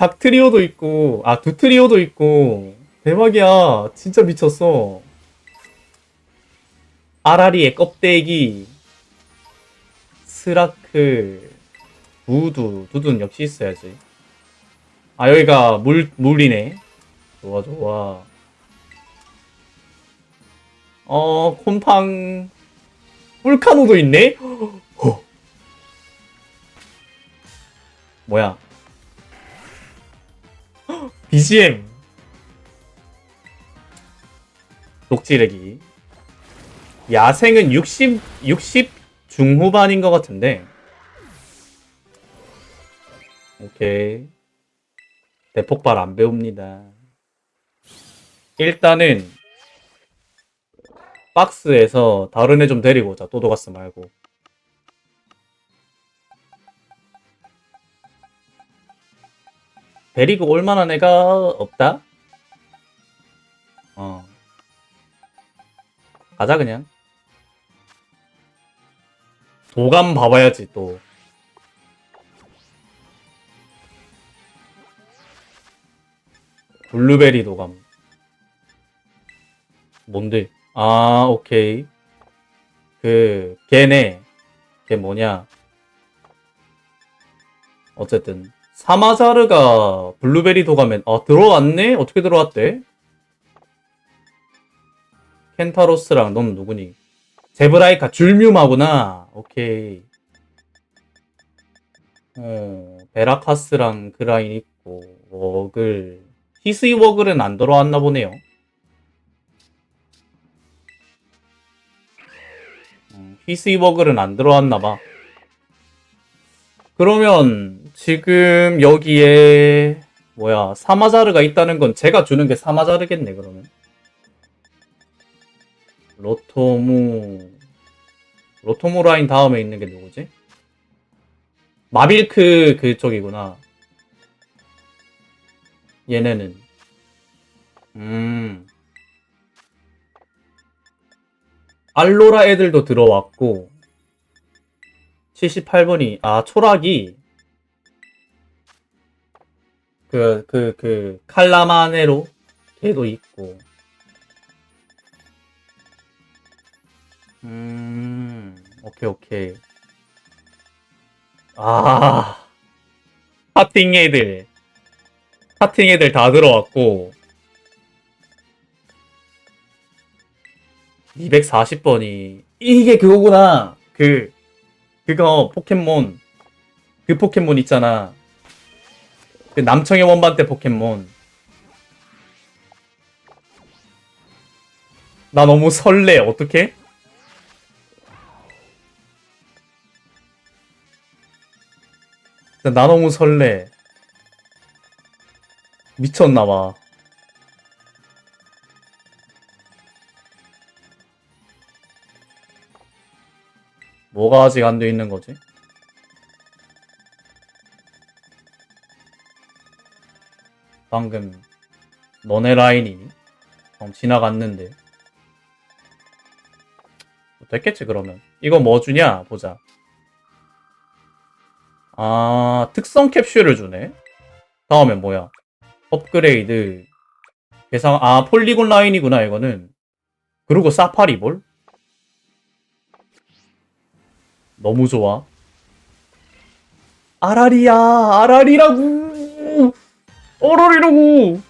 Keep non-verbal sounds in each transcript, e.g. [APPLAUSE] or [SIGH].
닥트리오도 있고, 아, 두트리오도 있고. 대박이야. 진짜 미쳤어. 아라리의 껍데기. 스라크. 두두. 두두는 역시 있어야지. 아, 여기가 물, 물이네. 좋아, 좋아. 어, 콤팡. 뿔카노도 있네? [GASPS] 허. 뭐야? BGM. 녹지르기. 야생은 60, 60 중후반인 것 같은데. 오케이. 대폭발 안 배웁니다. 일단은 박스에서 다른 애 좀 데리고 오자. 또도가스 말고. 데리고 올 만한 애가 없다? 어. 가자, 그냥. 도감 봐봐야지, 또. 블루베리 도감. 뭔데? 아, 오케이. 그, 걔네. 걔 뭐냐. 어쨌든. 사마자르가 블루베리 도감에, 아, 들어왔네? 어떻게 들어왔대? 켄타로스랑 넌 누구니? 제브라이카 줄뮤마구나. 오케이. 어, 베라카스랑 그라인 있고, 워글. 히스이 워글은 안 들어왔나 보네요. 음, 히스이 워글은 안 들어왔나 봐. 그러면 지금 여기에 뭐야 사마자르가 있다는 건 제가 주는 게 사마자르겠네 그러면. 로토무 로토무 라인 다음에 있는 게 누구지? 마빌크 그쪽이구나. 얘네는. 음. 알로라 애들도 들어왔고 78번이 아 초락이 그 그 그 칼라마네로 걔도 있고. 음 오케이 오케이. 아 파팅 애들. 파팅 애들 다 들어왔고. 240번이. 이게 그거구나. 그 그거 포켓몬. 그 포켓몬 있잖아 그 남청의 원반대 포켓몬 나 너무 설레? 진짜 나 너무 설레 미쳤나봐 뭐가 아직 안 돼 있는 거지? 방금 너네 라인이니? 어, 지나갔는데. 됐겠지 그러면. 이거 뭐 주냐? 보자. 아 특성 캡슐을 주네. 다음에 뭐야? 업그레이드. 계상 아 폴리곤 라인이구나 이거는. 그리고 사파리볼? 너무 좋아. 아라리야 아라리라고 어러리라고.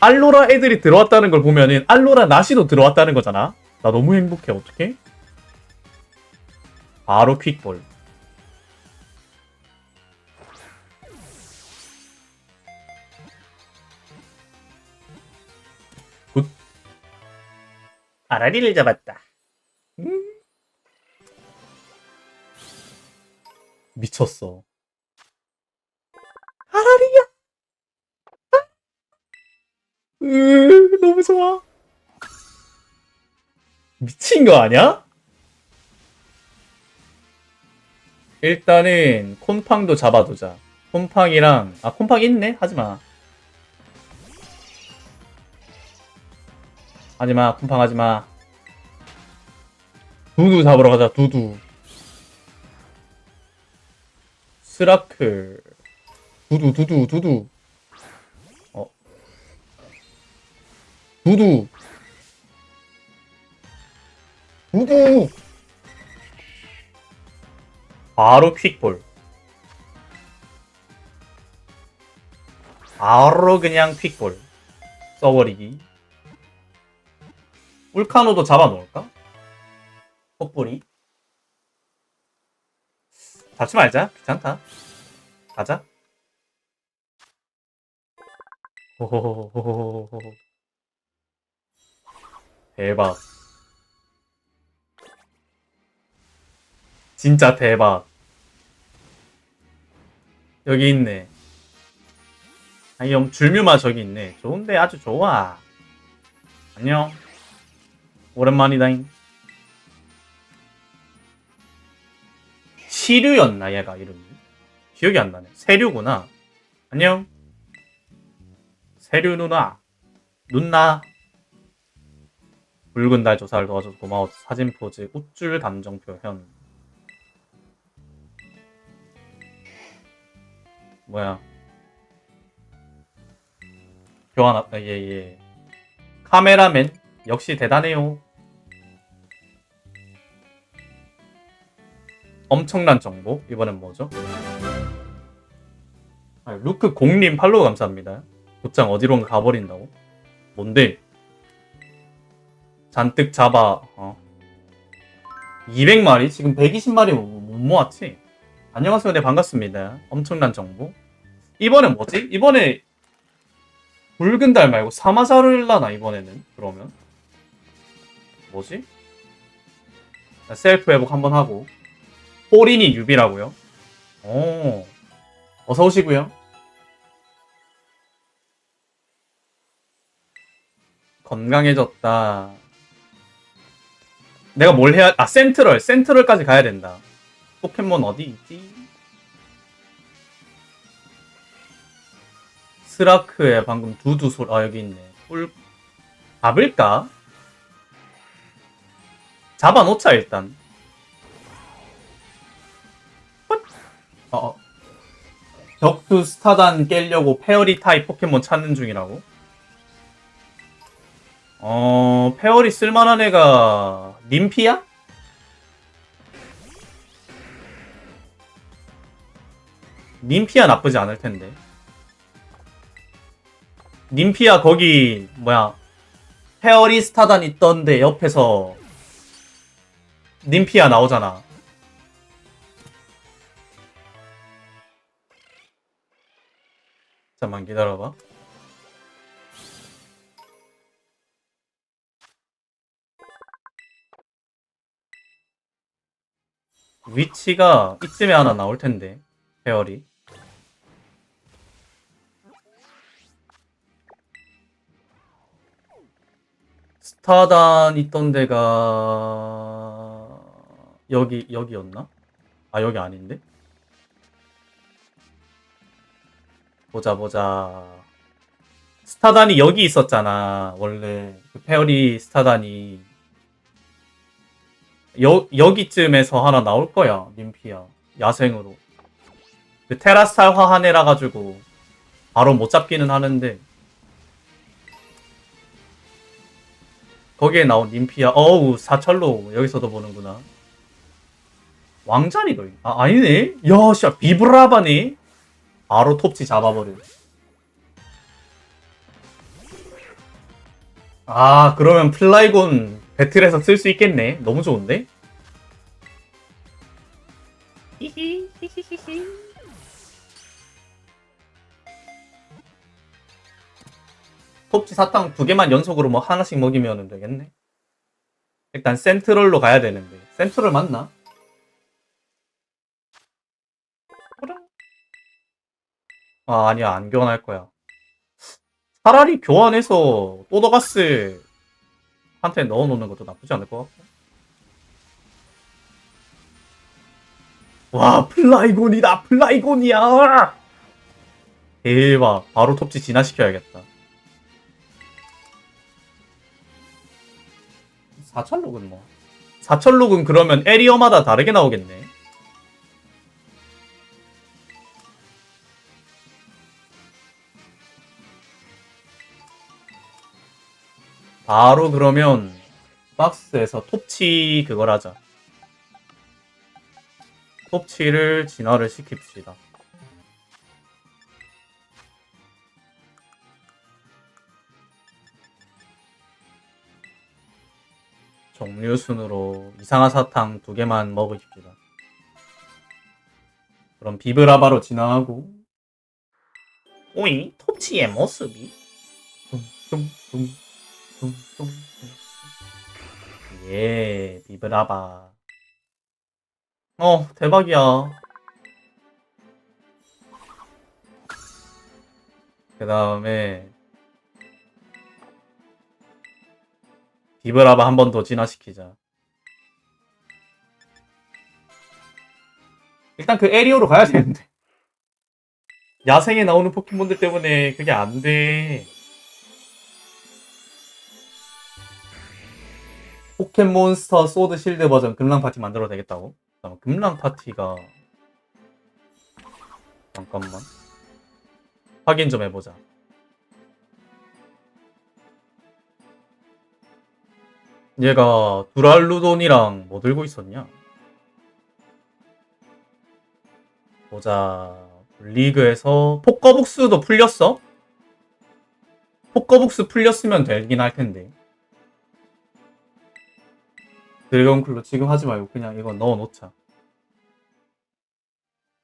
알로라 애들이 들어왔다는 걸 보면은 알로라 나시도 들어왔다는 거잖아. 나 너무 행복해 어떡해? 바로 퀵볼. 굿. 아라리를 잡았다. 음. 미쳤어 미친 거 아니야? 일단은 콤팡도 잡아두자. 콤팡이랑 아 콤팡 있네? 하지마. 하지마 콤팡 하지마. 두두 잡으러 가자 두두. 스라클 두두 두두 두두 어 두두 두두. 바로 퀵볼. 바로 그냥 퀵볼. 써버리기. 울카노도 잡아놓을까? 폭볼이. 잡지 말자. 귀찮다. 가자. 호호호호호호호. 대박. 진짜 대박. 여기 있네. 아니, 형, 줄뮤마 저기 있네. 좋은데, 아주 좋아. 안녕. 오랜만이다잉. 시류였나, 얘가 이름이? 기억이 안 나네. 세류구나. 안녕. 세류 누나. 누나. 붉은 달 조사를 도와줘서 고마워. 사진 포즈, 우쭐 감정 표현. 뭐야? 교환 아, 예, 예. 카메라맨 역시 대단해요. 엄청난 정보. 이번엔 뭐죠? 아, 루크 공님 팔로우 감사합니다. 곧장 어디론가 가버린다고? 뭔데? 잔뜩 잡아. 어. 200마리? 지금 120마리 못, 못 모았지? 안녕하세요. 네, 반갑습니다. 엄청난 정보. 이번엔 뭐지? 이번에 붉은 달 말고 사마자를라나 이번에는 그러면 뭐지? 자, 셀프 회복 한번 하고 호린이 유비라고요? 오 어서 오시고요. 건강해졌다. 내가 뭘 해야 아 센트럴 센트럴까지 가야 된다. 포켓몬 어디 있지? 스라크에 방금 두두 소리 아 여기 있네. 꿀 잡을까? 잡아놓자 일단. 헛! 어, 어. 격투 스타단 깨려고 페어리 타입 포켓몬 찾는 중이라고? 어 페어리 쓸만한 애가 님피야? 님피아 나쁘지 않을 텐데. 님피아 거기 뭐야 페어리 스타단 있던데 옆에서 님피아 나오잖아. 잠만 기다려봐. 위치가 이쯤에 하나 나올 텐데 페어리. 스타단 있던 데가 여기 여기였나? 아 여기 아닌데? 보자 보자. 스타단이 여기 있었잖아. 원래 그 페어리 스타단이 여 여기쯤에서 하나 나올 거야. 님피야. 야생으로. 그 테라스탈 화한해라 가지고 바로 못 잡기는 하는데 거기에 나온 님피아 어우 사철로. 여기서도 보는구나. 왕자리도 있- 아 아니네. 야씨 비브라바네 바로 톱치 잡아버려. 아 그러면 플라이곤 배틀에서 쓸 수 있겠네. 너무 좋은데? 히히 히히히히 톱치 사탕 두 개만 연속으로 뭐 하나씩 먹이면 되겠네. 일단 센트럴로 가야 되는데 센트럴 맞나? 아 아니야 안 교환할 거야. 차라리 교환해서 또더가스 한테 넣어 놓는 것도 나쁘지 않을 것 같고. 와 플라이곤이다 플라이곤이야. 대박 바로 톱치 진화시켜야겠다. 4천록은 뭐. 4천록은 그러면 에리어마다 다르게 나오겠네. 바로 그러면 박스에서 톱치 그걸 하자. 톱치를 진화를 시킵시다. 종류 순으로 이상한 사탕 두 개만 먹으십시다. 그럼 비브라바로 진화하고. 오잉 톱치의 모습이? 뚱뚱뚱뚱뚱 예 비브라바. 어 대박이야. 그 다음에 비브라바 한 번 더 진화시키자 일단 그 에리오로 가야 되는데 [LAUGHS] 야생에 나오는 포켓몬들 때문에 그게 안 돼. 포켓몬스터 소드 실드 버전 금랑 파티 만들어도 되겠다고? 잠깐만, 금랑 파티가 잠깐만 확인 좀 해보자. 얘가 두랄루돈이랑 뭐 들고 있었냐? 보자. 리그에서 포커북스도 풀렸어? 포커북스 풀렸으면 되긴 할 텐데. 드래곤클로 지금 하지 말고 그냥 이거 넣어 놓자.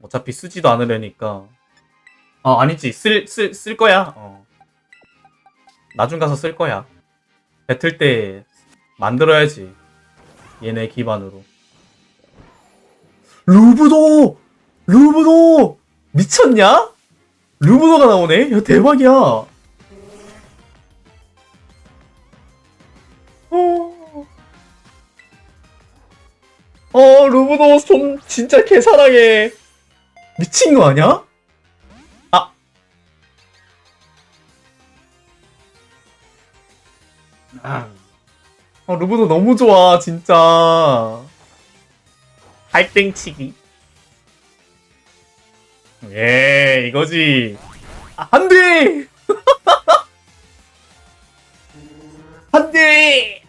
어차피 쓰지도 않으려니까. 어, 아니지. 쓸, 쓸, 쓸 거야. 어. 나중 가서 쓸 거야. 배틀 때 만들어야지. 얘네 기반으로. 루브도! 루브도! 미쳤냐? 루브도가 나오네? 야, 대박이야. 어, 어 루브도 손 진짜 개사랑해. 미친 거 아니야? 아. 어, 루브도 너무 좋아, 진짜. 할땡치기. 예, 이거지. 아, 안 돼! 안 돼!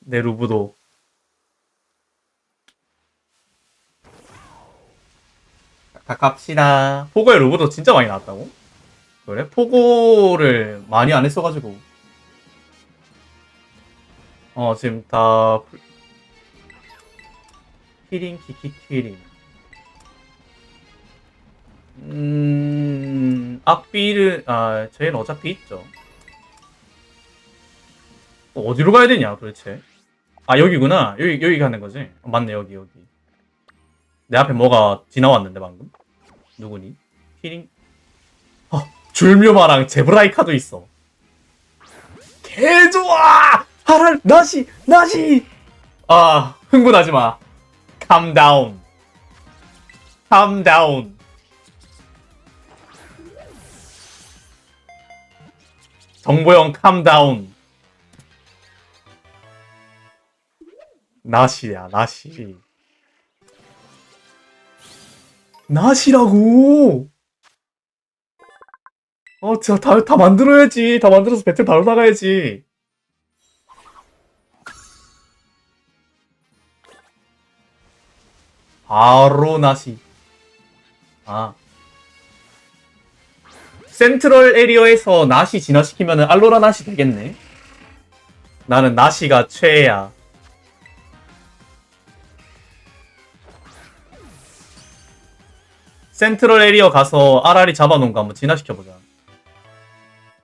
내 루브도. 다 갑시다. 포고의 루브도 진짜 많이 나왔다고? 그래? 포고를 많이 안 했어가지고. 어, 지금 다 풀- 키링 키키 키링. 음 악비를 아 저희는 어차피 있죠. 어, 어디로 가야 되냐 도대체? 아 여기구나. 여기 여기 가는 거지? 어, 맞네 여기 여기. 내 앞에 뭐가 지나왔는데 방금? 누구니? 키링? 어 줄묘마랑 제브라이카도 있어 개 좋아 하랄 나시 나시 아 흥분하지 마 calm down. calm down. 정보영 calm down. 나시야, 나시. 나시라고! 어, 진짜 다, 다 만들어야지. 다 만들어서 배틀 바로 나가야지. 바로 나시. 아. 센트럴 에리어에서 나시 진화시키면 알로라 나시 되겠네. 나는 나시가 최애야. 센트럴 에리어 가서 아라리 잡아놓은 거 한번 진화시켜보자.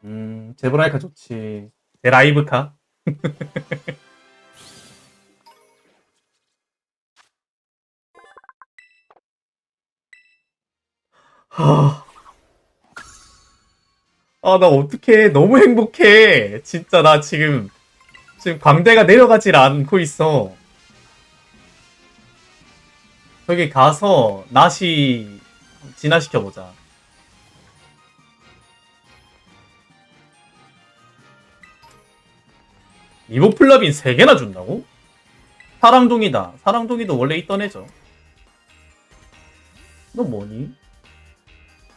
음, 제브라이카 좋지. 내 라이브카? 하... [LAUGHS] 아, 나 어떡해. 너무 행복해. 진짜 나 지금, 지금 광대가 내려가질 않고 있어. 저기 가서, 나시, 진화시켜보자. 리보플라빈 3개나 준다고? 사랑둥이다. 사랑둥이도 원래 있던 애죠. 너 뭐니?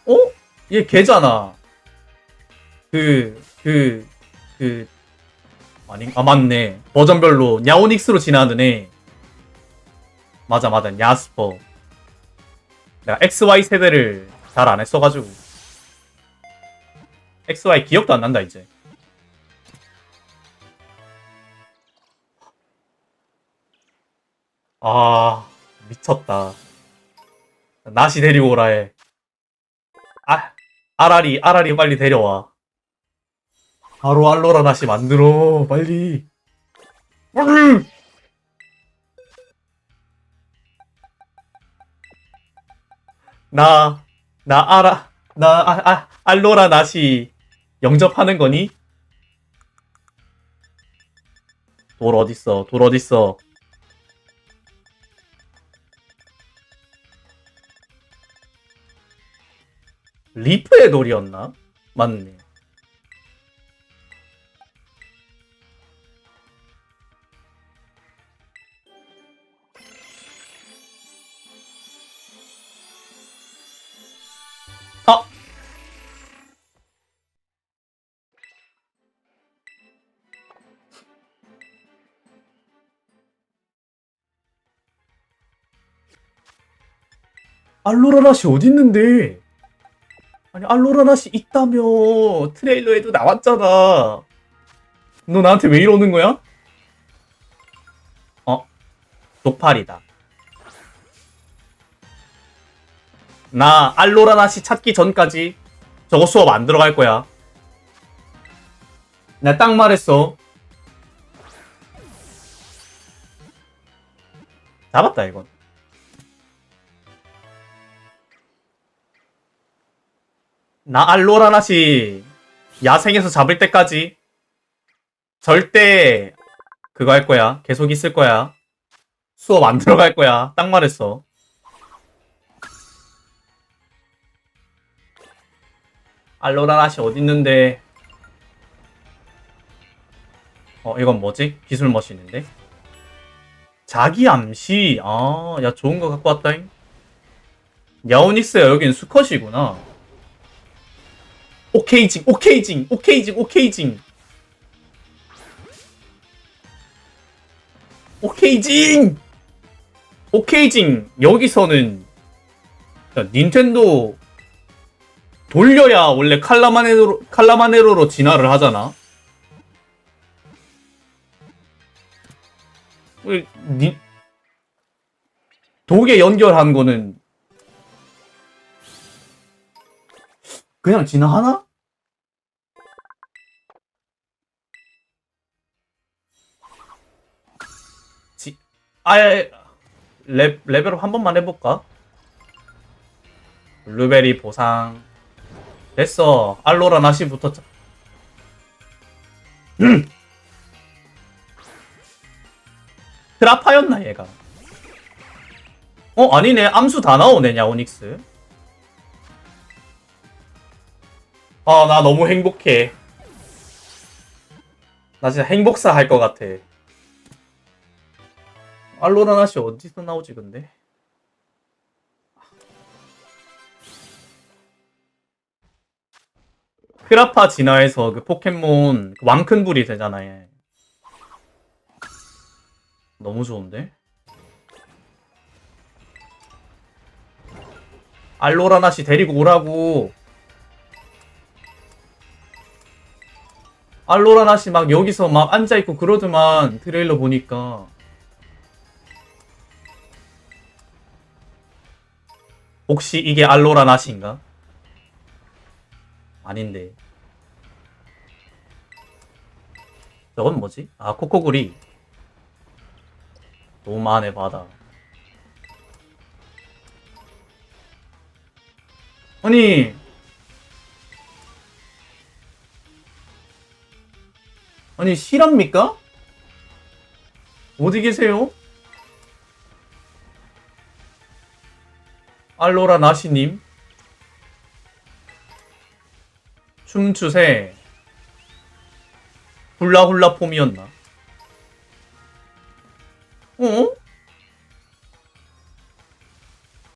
어? 얘 걔잖아. 그, 그, 그, 아니, 아, 맞네. 버전별로 야오닉스로 지나는 애. 맞아, 맞아. 야스퍼. 내가 XY 세대를 잘 안 했어가지고. XY 기억도 안 난다, 이제. 아, 미쳤다. 나시 데리고 오라 해. 아, 아라리, 아라리 빨리 데려와. 바로 알로라 나시 만들어, 빨리. 빨리! 나, 나 알아, 나, 아, 아, 알로라 나시 영접하는 거니? 돌 어딨어, 돌 어딨어. 리프의 돌이었나? 맞네. 아! 알로라라시 어딨는데? 아니 알로라나시 있다며. 트레일러에도 나왔잖아. 너 나한테 왜 이러는 거야? 어? 녹팔이다. 나 알로라나시 찾기 전까지 저거 수업 안 들어갈 거야. 나 딱 말했어. 잡았다 이건 나 알로 라나시 야생에서 잡을 때까지 절대 그거 할 거야. 계속 있을 거야. 수업 안 들어갈 거야. 딱 말했어. 알로라나시 어딨는데? 어, 이건 뭐지? 기술 머신인데? 자기 암시. 아, 야, 좋은 거 갖고 왔다잉. 야오닉스야, 여긴 수컷이구나. 오케이징, 오케이징, 오케이징, 오케이징. 오케이징! 오케이징! 여기서는 야, 닌텐도 돌려야 원래 칼라마네로, 칼라마네로로 진화를 하잖아. 왜, 니, 독에 연결한 거는 그냥 진화하나? 아예 레, 레벨업 한 번만 해볼까? 블루베리 보상 됐어 알로라 짜- 음! 트라파였나 얘가 어 아니네 암수 다 나오네 야오닉스 아, 나 너무 행복해. 나 진짜 행복사 할 것 같아. 알로라나시 어디서 나오지, 근데? 크라파 진화에서 그 포켓몬 그 왕큰불이 되잖아요. 너무 좋은데? 알로라나시 데리고 오라고. 알로라나시 막 여기서 막 앉아있고 그러더만 트레일러 보니까 혹시 이게 알로라나시인가? 아닌데 저건 뭐지? 아 코코구리 노만의 바다 아니 아니 실합니까? 어디 계세요? 알로라 나시님 춤추세 훌라훌라 폼이었나? 어?